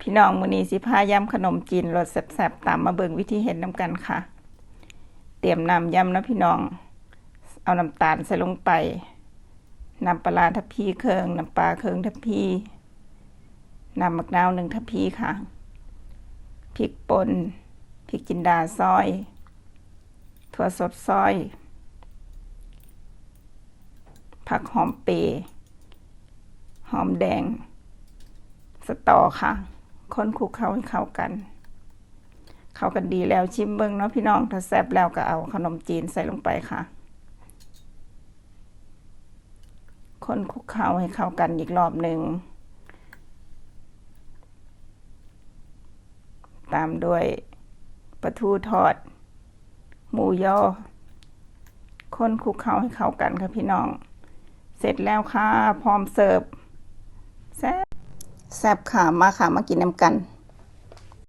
พี่น้องมือนีสิพายำขนมจีนรสแซ่บๆตามมาเบิ่งวิธีเฮ็ดนํกันค่ะ เตรียมนำยำเนาะพี่น้อง เอาน้ำตาลใส่ลงไปนำปลาทัพพีเครืองน้ำปลาเครืองทัพพีนำมะนาวหนึ่งทัพพีค่ะพริกป่นพริกจินดาซอย ถั่วสดซอย ผักหอมเปรย์หอมแดง สตอค่ะ คนคลุกเข้าให้เข้ากัน เข้ากันดีแล้วชิมเบิ้งเนาะพี่น้องถ้าแซ่บแล้วก็เอาขนมจีนใส่ลงไปค่ะคนคลุกเข้าให้เข้ากันอีกรอบหนึ่งตามด้วยปลาทูทอด หมูยอคนคลุกเข้าให้เข้ากันค่ะพี่น้อง เสร็จแล้วค่ะ พร้อมเสิร์ฟแซ่บ แซบค่ะมาค่ะมากินน้ำกัน